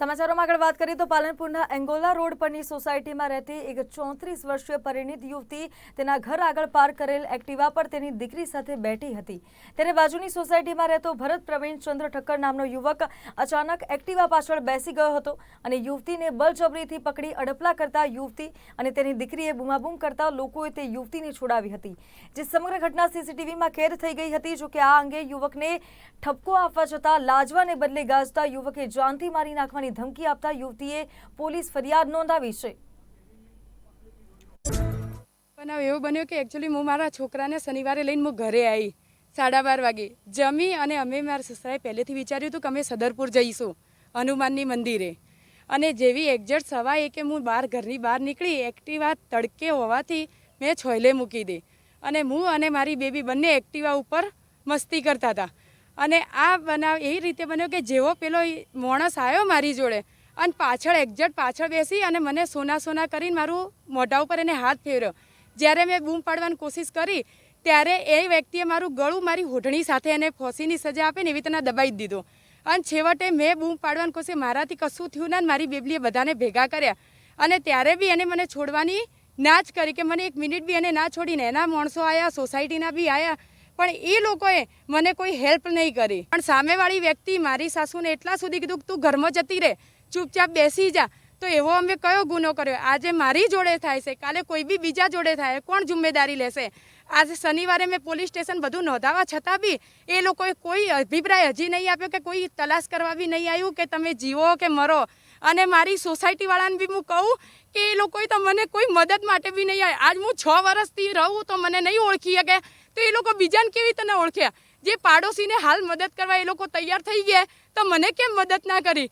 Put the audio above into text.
સમાચારોમાં આગળ વાત કરીએ તો પાલનપુરના એંગોલા રોડ પરની સોસાયટીમાં રહેતી એક ચોત્રીસ વર્ષીય પરિણીત યુવતી તેના ઘર આગળ પાર્ક કરેલ એક્ટિવા પર તેની દીકરી સાથે બેઠી હતી. ત્યારે બાજુની સોસાયટીમાં રહેતો ભરત પ્રવીણ ચંદ્ર ઠક્કર નામનો યુવક અચાનક એક્ટિવા પાછળ બેસી ગયો હતો અને યુવતીને બળજબરીથી પકડી અડપલા કરતા યુવતી અને તેની દીકરીએ બૂમાબૂમ કરતા લોકોએ તે યુવતીને છોડાવી હતી. જે સમગ્ર ઘટના સીસીટીવીમાં કેદ થઈ ગઈ હતી જોકે આ અંગે યુવકને ઠપકો આપવા જતાં લાજવાને બદલે ગાજતા યુવકે જાનથી મારી નાખવાની ધમકી આપતા યુવતીએ પોલીસ ફરિયાદ નોંધાવી છે. બનાવ એવો બન્યો કે એકચ્યુઅલી હું મારા છોકરાને શનિવારે લઈને હું ઘરે આવી સાડા બાર વાગે. જમી અને અમે મારા સસરાએ પહેલેથી વિચાર્યું હતું કે અમે સદરપુર જઈશું, હનુમાનની મંદિરે. અને જેવી એક્ઝેક્ટ સવા કે હું બહાર ઘરની બહાર નીકળી એક્ટિવા તડકે હોવાથી મેં છોયલે મૂકી દે. અને હું અને મારી બેબી બંને એક્ટિવા ઉપર મસ્તી કરતા હતા. અને આ બનાવ એ રીતે બન્યો કે જેવો પેલો માણસ આવ્યો મારી જોડે અને પાછળ એક્ઝેક્ટ પાછળ બેસી અને મને સોના સોના કરીને મારું મોઢા ઉપર એને હાથ ફેર્યો. જ્યારે મેં બૂમ પાડવાની કોશિશ કરી, ત્યારે એ વ્યક્તિએ મારું ગળું મારી હોઠણી સાથે એને ફોસીની સજા આપે ને એવી રીતના દબાઈ દીધું. અને છેવટે મેં બૂમ પાડવાની કોશિશ, મારાથી કશું થયું ને મારી બેબલીએ બધાને ભેગા કર્યા. અને ત્યારે બી એને મને છોડવાની ના જ કરી કે મને એક મિનિટ બી એને ના છોડીને એના માણસો આવ્યા સોસાયટીના બી આવ્યા પણ એ લોકોએ મને કોઈ હેલ્પ નહીં કરી. પણ સામેવાળી વ્યક્તિ મારી સાસુને એટલા સુધી કીધું તું ઘરમાં જતી રહે, ચૂપચાપ બેસી જા તો એવો અમે કયો ગુનો કર્યો? આજે મારી જોડે થાય છે, કાલે કોઈ બી બીજા જોડે થાય, કોણ જિમ્મેદારી લેશે? આજે શનિવારે મેં પોલીસ સ્ટેશન બધું નોંધાવા છતાં બી એ લોકોએ કોઈ અભિપ્રાય હજી નહીં આપ્યો કે કોઈ તલાશ કરવા બી નહીં આવ્યું કે તમે જીવો કે મરો. અને મારી સોસાયટીવાળાને બી હું કહું કે એ લોકોએ તો મને કોઈ મદદ માટે બી નહીં આવી આજ હું છ વર્ષથી રહું તો મને નહીં ઓળખી શકે. તો એ લોકો બીજાને કેવી રીતે ઓળખ્યા? જે પાડોશીને હાલ મદદ કરવા એ લોકો તૈયાર થઈ ગયા તો મને કેમ મદદ ના કરી?